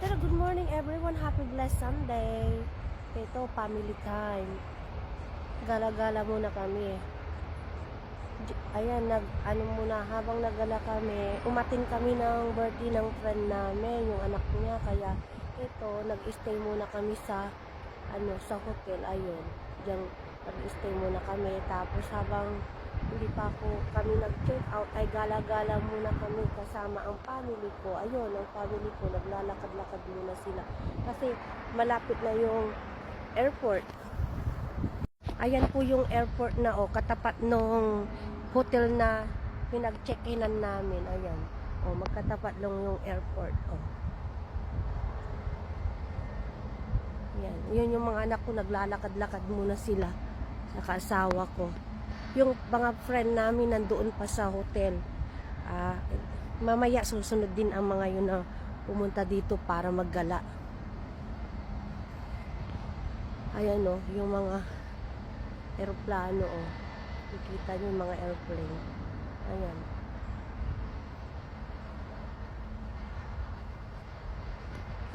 Pero good morning everyone. Happy blessed Sunday. Ito, family time. Gala-gala muna kami. Ayan, nag, ano muna, habang nagala kami, umating kami ng birthday ng friend namin, yung anak niya. Kaya, ito, nag-stay muna kami sa, ano, sa hotel. Ayun, diyan, nag-stay muna kami. Tapos, habang hindi pa ako kami nag-check out ay gala-gala muna kami kasama ang family ko. Ayun, ang family ko naglalakad-lakad muna sila kasi malapit na yung airport. Ayan po yung airport na oh, katapat nung hotel na pinag-check-inan namin. Ayan. Oh, magkatapat lang yung airport. Oh. Yan. Yun yung mga anak ko naglalakad-lakad muna sila sa kasawa ko yung mga friend namin nandoon pa sa hotel. Ah, mamaya susunod din ang mga yun na pumunta dito para maggala. Ayan o, yung mga aeroplano o. Nakikita nyo yung mga airplane. Ayan.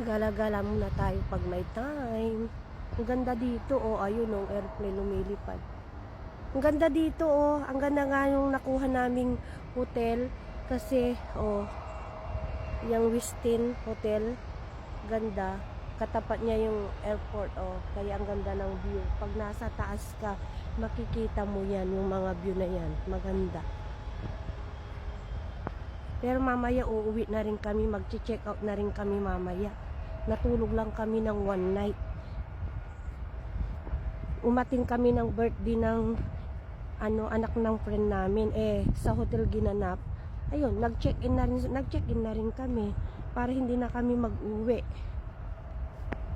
Gala-gala muna tayo pag may time. Ang ganda dito o, ayun o, airplane lumilipad. Ang ganda dito oh. Ang ganda nga yung nakuha naming hotel kasi oh yung Wistin Hotel ganda. Katapat niya yung airport oh. Kaya ang ganda ng view. Pag nasa taas ka makikita mo yan yung mga view na yan. Maganda. Pero mamaya uuwi na rin kami. Magche-check out na rin kami mamaya. Natulog lang kami ng one night. Umating kami ng birthday ng ano anak ng friend namin eh sa hotel ginanap. Ayun nag-check-in na rin nag-check-in na rin kami para hindi na kami mag-uwi.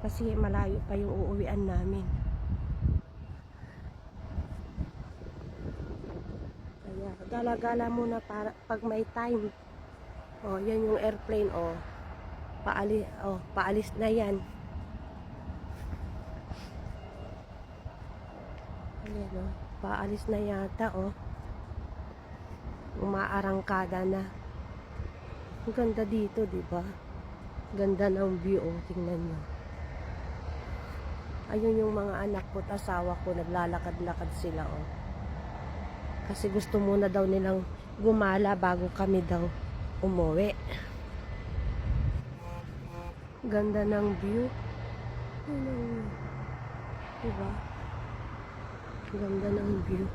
Kasi malayo pa yung uuwian namin. Kaya gala-gala muna para pag may time. Oh yan yung airplane oh. Paalis oh paalis na yan. Ayan, oh. Paalis na yata, oh. Umaarangkada na. Ang ganda dito, di ba? Ganda ng view, oh. Tingnan nyo. Ayun yung mga anak ko at asawa ko, naglalakad-lakad sila, oh. Kasi gusto muna daw nilang gumala bago kami daw umuwi. Ganda ng view. Ano, diba? Ganda ng view.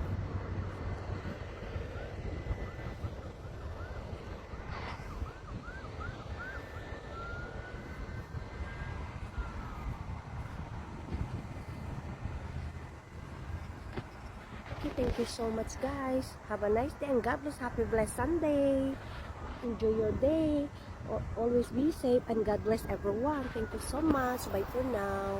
Okay, thank you so much guys. Have a nice day and God bless. Happy blessed Sunday. Enjoy your day. Al- Always be safe and God bless everyone. Thank you so much. Bye for now.